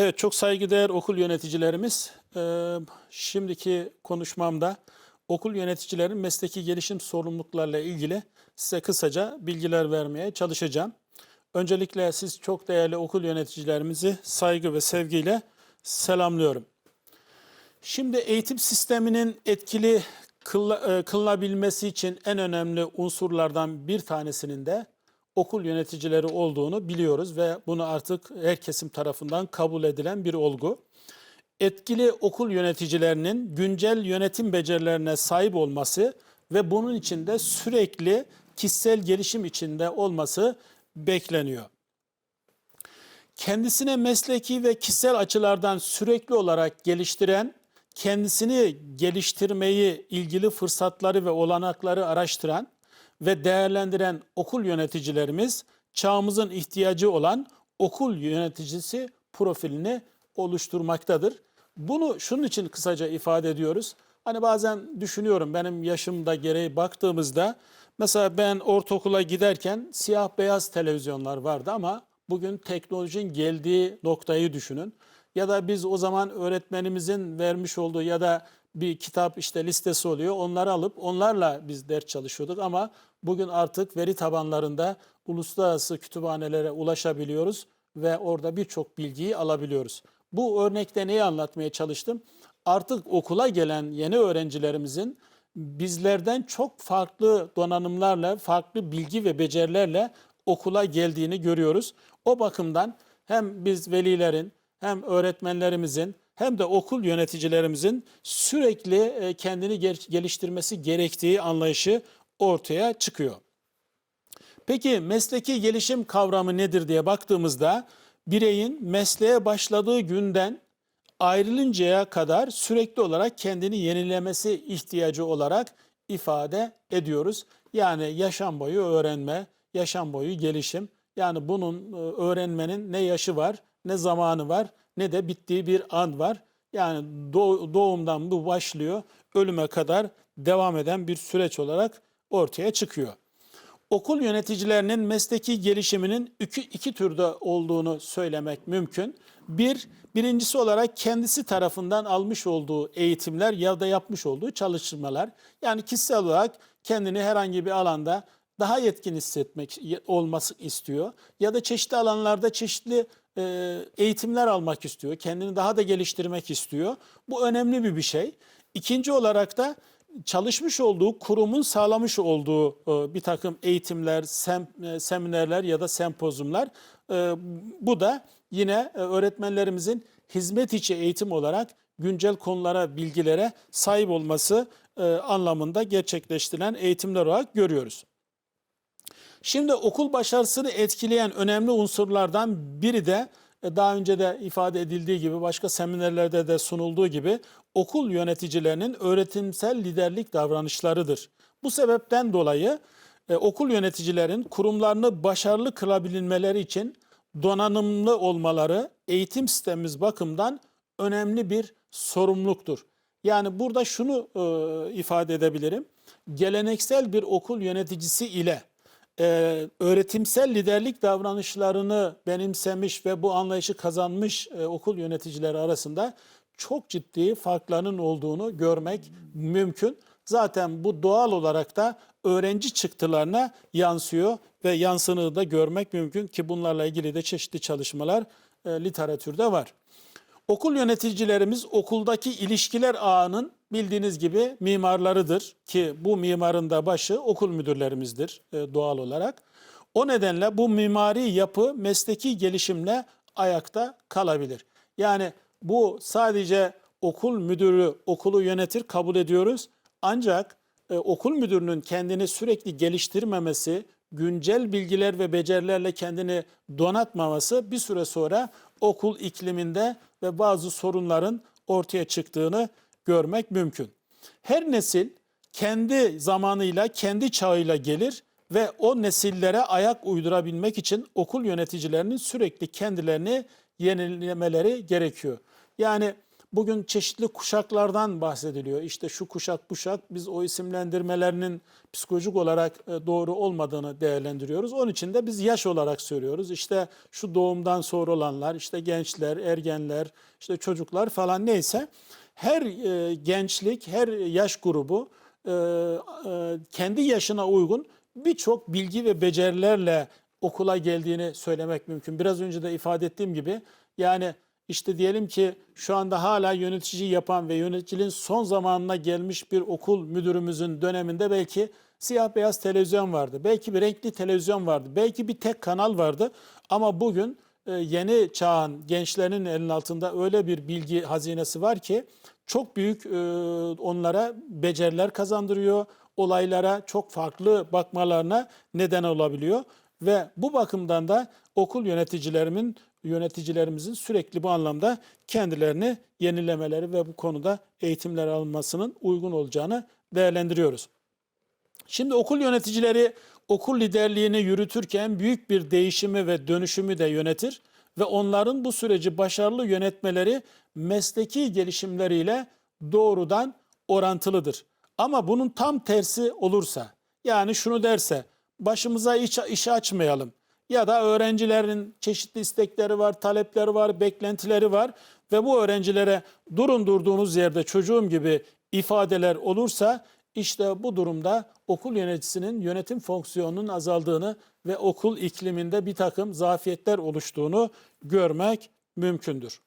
Evet çok saygıdeğer okul yöneticilerimiz. Ee, şimdiki konuşmamda okul yöneticilerin mesleki gelişim sorumluluklarla ilgili size kısaca bilgiler vermeye çalışacağım. Öncelikle siz çok değerli okul yöneticilerimizi saygı ve sevgiyle selamlıyorum. Şimdi eğitim sisteminin etkili e, kılınabilmesi için en önemli unsurlardan bir tanesinin de okul yöneticileri olduğunu biliyoruz ve bunu artık her kesim tarafından kabul edilen bir olgu. Etkili okul yöneticilerinin güncel yönetim becerilerine sahip olması ve bunun içinde sürekli kişisel gelişim içinde olması bekleniyor kendisine mesleki ve kişisel açılardan sürekli olarak geliştiren, kendisini geliştirmeyi, ilgili fırsatları ve olanakları araştıran ve değerlendiren okul yöneticilerimiz çağımızın ihtiyacı olan okul yöneticisi profilini oluşturmaktadır. Bunu şunun için kısaca ifade ediyoruz. Hani bazen düşünüyorum benim yaşımda gereği baktığımızda mesela ben ortaokula giderken siyah beyaz televizyonlar vardı ama bugün teknolojinin geldiği noktayı düşünün. Ya da biz o zaman öğretmenimizin vermiş olduğu ya da bir kitap işte listesi oluyor. Onları alıp onlarla biz ders çalışıyorduk ama bugün artık veri tabanlarında uluslararası kütüphanelere ulaşabiliyoruz ve orada birçok bilgiyi alabiliyoruz. Bu örnekte neyi anlatmaya çalıştım? Artık okula gelen yeni öğrencilerimizin bizlerden çok farklı donanımlarla, farklı bilgi ve becerilerle okula geldiğini görüyoruz. O bakımdan hem biz velilerin hem öğretmenlerimizin hem de okul yöneticilerimizin sürekli e, kendini gel- geliştirmesi gerektiği anlayışı ortaya çıkıyor. Peki mesleki gelişim kavramı nedir diye baktığımızda bireyin mesleğe başladığı günden ayrılıncaya kadar sürekli olarak kendini yenilemesi ihtiyacı olarak ifade ediyoruz. Yani yaşam boyu öğrenme, yaşam boyu gelişim. Yani bunun e, öğrenmenin ne yaşı var, ne zamanı var, ne de bittiği bir an var. Yani doğ- doğumdan bu başlıyor, ölüme kadar devam eden bir süreç olarak ortaya çıkıyor. Okul yöneticilerinin mesleki gelişiminin iki, iki türde olduğunu söylemek mümkün. Bir, birincisi olarak kendisi tarafından almış olduğu eğitimler ya da yapmış olduğu çalışmalar. Yani kişisel olarak kendini herhangi bir alanda daha yetkin hissetmek olması istiyor. Ya da çeşitli alanlarda çeşitli e, eğitimler almak istiyor. Kendini daha da geliştirmek istiyor. Bu önemli bir bir şey. İkinci olarak da çalışmış olduğu kurumun sağlamış olduğu e, bir takım eğitimler, sem, e, seminerler ya da sempozyumlar. E, bu da yine öğretmenlerimizin hizmet içi eğitim olarak güncel konulara, bilgilere sahip olması anlamında gerçekleştirilen eğitimler olarak görüyoruz. Şimdi okul başarısını etkileyen önemli unsurlardan biri de e, daha önce de ifade edildiği gibi başka seminerlerde de sunulduğu gibi okul yöneticilerinin öğretimsel liderlik davranışlarıdır. Bu sebepten dolayı e, okul yöneticilerin kurumlarını başarılı kılabilmeleri için donanımlı olmaları eğitim sistemimiz bakımından önemli bir sorumluluktur. Yani burada şunu e, ifade edebilirim. Geleneksel bir okul yöneticisi ile e, öğretimsel liderlik davranışlarını benimsemiş ve bu anlayışı kazanmış e, okul yöneticileri arasında çok ciddi farkların olduğunu görmek mümkün. Zaten bu doğal olarak da öğrenci çıktılarına yansıyor ve yansını da görmek mümkün ki bunlarla ilgili de çeşitli çalışmalar e, literatürde var. Okul yöneticilerimiz okuldaki ilişkiler ağının bildiğiniz gibi mimarlarıdır ki bu mimarın da başı okul müdürlerimizdir e, doğal olarak. O nedenle bu mimari yapı mesleki gelişimle ayakta kalabilir. Yani bu sadece okul müdürü okulu yönetir kabul ediyoruz. Ancak e, okul müdürünün kendini sürekli geliştirmemesi, güncel bilgiler ve becerilerle kendini donatmaması bir süre sonra okul ikliminde ve bazı sorunların ortaya çıktığını görmek mümkün. Her nesil kendi zamanıyla, kendi çağıyla gelir ve o nesillere ayak uydurabilmek için okul yöneticilerinin sürekli kendilerini yenilemeleri gerekiyor. Yani Bugün çeşitli kuşaklardan bahsediliyor. İşte şu kuşak kuşak biz o isimlendirmelerinin psikolojik olarak e, doğru olmadığını değerlendiriyoruz. Onun için de biz yaş olarak söylüyoruz. İşte şu doğumdan sonra olanlar, işte gençler, ergenler, işte çocuklar falan neyse her e, gençlik, her yaş grubu e, kendi yaşına uygun birçok bilgi ve becerilerle okula geldiğini söylemek mümkün. Biraz önce de ifade ettiğim gibi yani işte diyelim ki şu anda hala yönetici yapan ve yöneticiliğin son zamanına gelmiş bir okul müdürümüzün döneminde belki siyah beyaz televizyon vardı. Belki bir renkli televizyon vardı. Belki bir tek kanal vardı. Ama bugün e, yeni çağın gençlerinin elinin altında öyle bir bilgi hazinesi var ki çok büyük e, onlara beceriler kazandırıyor. Olaylara çok farklı bakmalarına neden olabiliyor. Ve bu bakımdan da okul yöneticilerimin yöneticilerimizin sürekli bu anlamda kendilerini yenilemeleri ve bu konuda eğitimler alınmasının uygun olacağını değerlendiriyoruz. Şimdi okul yöneticileri okul liderliğini yürütürken büyük bir değişimi ve dönüşümü de yönetir ve onların bu süreci başarılı yönetmeleri mesleki gelişimleriyle doğrudan orantılıdır. Ama bunun tam tersi olursa, yani şunu derse, başımıza iş, açmayalım ya da öğrencilerin çeşitli istekleri var, talepleri var, beklentileri var ve bu öğrencilere durun durduğunuz yerde çocuğum gibi ifadeler olursa işte bu durumda okul yöneticisinin yönetim fonksiyonunun azaldığını ve okul ikliminde bir takım zafiyetler oluştuğunu görmek mümkündür.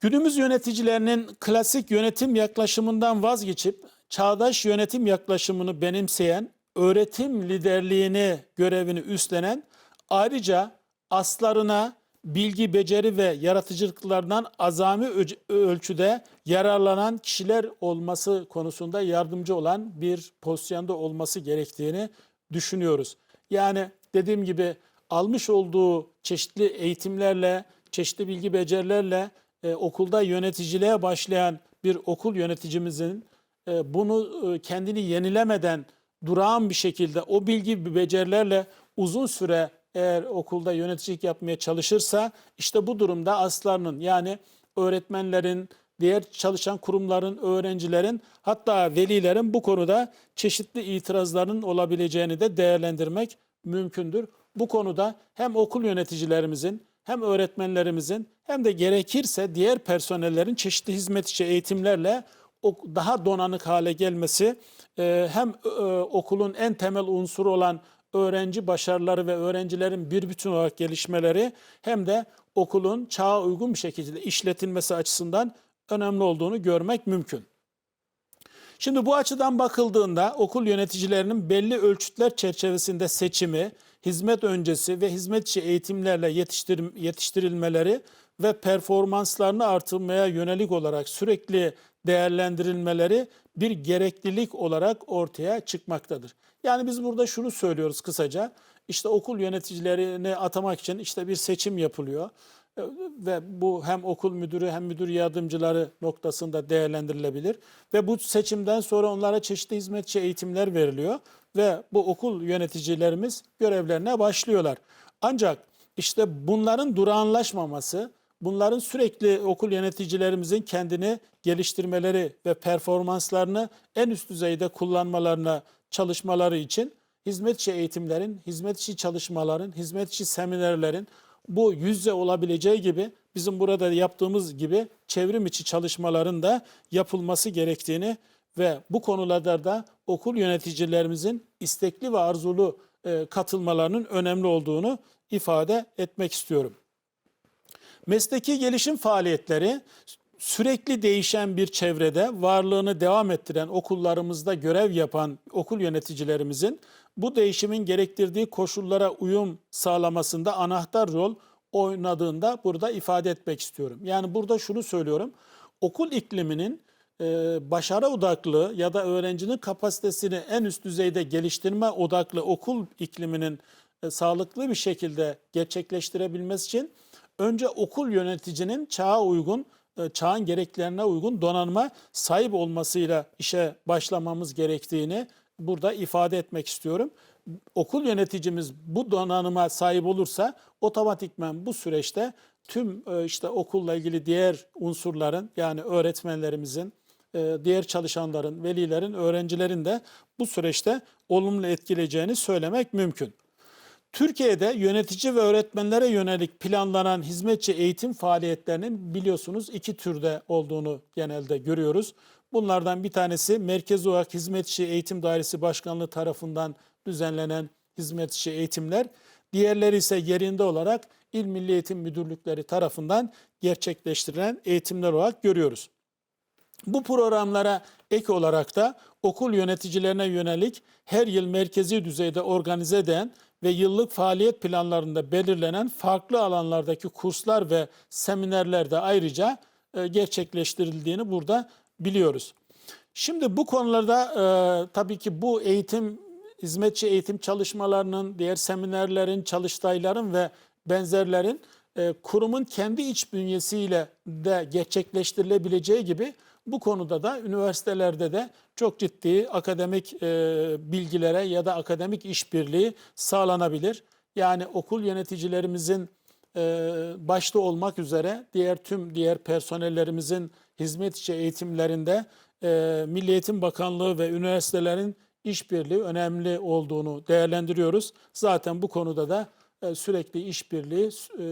Günümüz yöneticilerinin klasik yönetim yaklaşımından vazgeçip çağdaş yönetim yaklaşımını benimseyen, öğretim liderliğini, görevini üstlenen, ayrıca aslarına bilgi, beceri ve yaratıcılıklarından azami ölçüde yararlanan kişiler olması konusunda yardımcı olan bir pozisyonda olması gerektiğini düşünüyoruz. Yani dediğim gibi almış olduğu çeşitli eğitimlerle, çeşitli bilgi becerilerle e, okulda yöneticiliğe başlayan bir okul yöneticimizin e, bunu e, kendini yenilemeden durağan bir şekilde o bilgi becerilerle uzun süre eğer okulda yöneticilik yapmaya çalışırsa işte bu durumda aslarının yani öğretmenlerin, diğer çalışan kurumların, öğrencilerin hatta velilerin bu konuda çeşitli itirazlarının olabileceğini de değerlendirmek mümkündür. Bu konuda hem okul yöneticilerimizin hem öğretmenlerimizin hem de gerekirse diğer personellerin çeşitli hizmet içi eğitimlerle daha donanık hale gelmesi hem okulun en temel unsuru olan öğrenci başarıları ve öğrencilerin bir bütün olarak gelişmeleri hem de okulun çağa uygun bir şekilde işletilmesi açısından önemli olduğunu görmek mümkün. Şimdi bu açıdan bakıldığında okul yöneticilerinin belli ölçütler çerçevesinde seçimi, hizmet öncesi ve hizmetçi eğitimlerle yetiştir yetiştirilmeleri ve performanslarını artırmaya yönelik olarak sürekli değerlendirilmeleri bir gereklilik olarak ortaya çıkmaktadır. Yani biz burada şunu söylüyoruz kısaca. İşte okul yöneticilerini atamak için işte bir seçim yapılıyor e, ve bu hem okul müdürü hem müdür yardımcıları noktasında değerlendirilebilir ve bu seçimden sonra onlara çeşitli hizmetçi eğitimler veriliyor ve bu okul yöneticilerimiz görevlerine başlıyorlar. Ancak işte bunların durağanlaşmaması, bunların sürekli okul yöneticilerimizin kendini geliştirmeleri ve performanslarını en üst düzeyde kullanmalarına çalışmaları için hizmetçi eğitimlerin, hizmetçi çalışmaların, hizmetçi seminerlerin bu yüzde olabileceği gibi bizim burada yaptığımız gibi çevrim içi çalışmaların da yapılması gerektiğini ve bu konularda da okul yöneticilerimizin istekli ve arzulu e, katılmalarının önemli olduğunu ifade etmek istiyorum. Mesleki gelişim faaliyetleri sürekli değişen bir çevrede varlığını devam ettiren okullarımızda görev yapan okul yöneticilerimizin bu değişimin gerektirdiği koşullara uyum sağlamasında anahtar rol oynadığında burada ifade etmek istiyorum. Yani burada şunu söylüyorum. Okul ikliminin e, başarı odaklı ya da öğrencinin kapasitesini en üst düzeyde geliştirme odaklı okul ikliminin e, sağlıklı bir şekilde gerçekleştirebilmesi için önce okul yöneticinin çağa uygun e, çağın gereklerine uygun donanma sahip olmasıyla işe başlamamız gerektiğini burada ifade etmek istiyorum. okul yöneticimiz bu donanıma sahip olursa otomatikman bu süreçte tüm e, işte okulla ilgili diğer unsurların yani öğretmenlerimizin, e, diğer çalışanların, velilerin, öğrencilerin de bu süreçte olumlu etkileyeceğini söylemek mümkün. Türkiye'de yönetici ve öğretmenlere yönelik planlanan hizmetçi eğitim faaliyetlerinin biliyorsunuz iki türde olduğunu genelde görüyoruz. Bunlardan bir tanesi merkez olarak Hizmetçi Eğitim Dairesi Başkanlığı tarafından düzenlenen hizmetçi eğitimler. Diğerleri ise yerinde olarak İl Milli Eğitim Müdürlükleri tarafından gerçekleştirilen eğitimler olarak görüyoruz. Bu programlara ek olarak da okul yöneticilerine yönelik her yıl merkezi düzeyde organize eden ve yıllık faaliyet planlarında belirlenen farklı alanlardaki kurslar ve seminerler de ayrıca e, gerçekleştirildiğini burada biliyoruz. Şimdi bu konularda e, tabii ki bu eğitim, hizmetçi eğitim çalışmalarının, diğer seminerlerin, çalıştayların ve benzerlerin e, kurumun kendi iç bünyesiyle de gerçekleştirilebileceği gibi bu konuda da üniversitelerde de çok ciddi akademik e, bilgilere ya da akademik işbirliği sağlanabilir. Yani okul yöneticilerimizin e, başta olmak üzere diğer tüm diğer personellerimizin hizmetçi eğitimlerinde e, Milli Eğitim Bakanlığı ve üniversitelerin işbirliği önemli olduğunu değerlendiriyoruz. Zaten bu konuda da e, sürekli işbirliği e,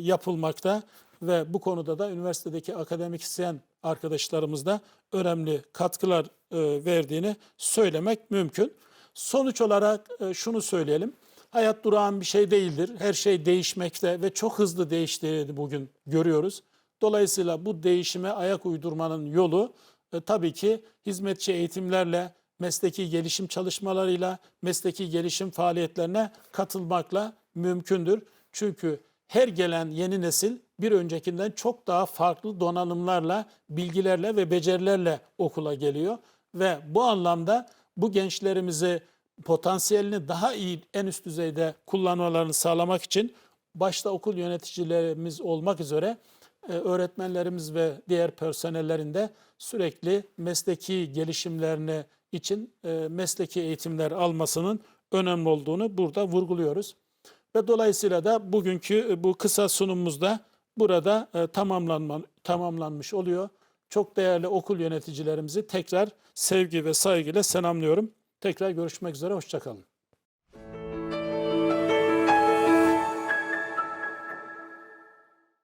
yapılmakta ve bu konuda da üniversitedeki akademisyen arkadaşlarımız da önemli katkılar e, verdiğini söylemek mümkün. Sonuç olarak e, şunu söyleyelim. Hayat durağan bir şey değildir. Her şey değişmekte ve çok hızlı değiştiğini bugün görüyoruz. Dolayısıyla bu değişime ayak uydurmanın yolu e, tabii ki hizmetçi eğitimlerle, mesleki gelişim çalışmalarıyla, mesleki gelişim faaliyetlerine katılmakla mümkündür. Çünkü her gelen yeni nesil bir öncekinden çok daha farklı donanımlarla, bilgilerle ve becerilerle okula geliyor. Ve bu anlamda bu gençlerimizi potansiyelini daha iyi en üst düzeyde kullanmalarını sağlamak için başta okul yöneticilerimiz olmak üzere e, öğretmenlerimiz ve diğer personellerin de sürekli mesleki gelişimlerini için e, mesleki eğitimler almasının önemli olduğunu burada vurguluyoruz. Ve dolayısıyla da bugünkü e, bu kısa sunumumuzda burada e, tamamlanma, tamamlanmış oluyor. Çok değerli okul yöneticilerimizi tekrar sevgi ve saygıyla selamlıyorum. Tekrar görüşmek üzere, hoşçakalın.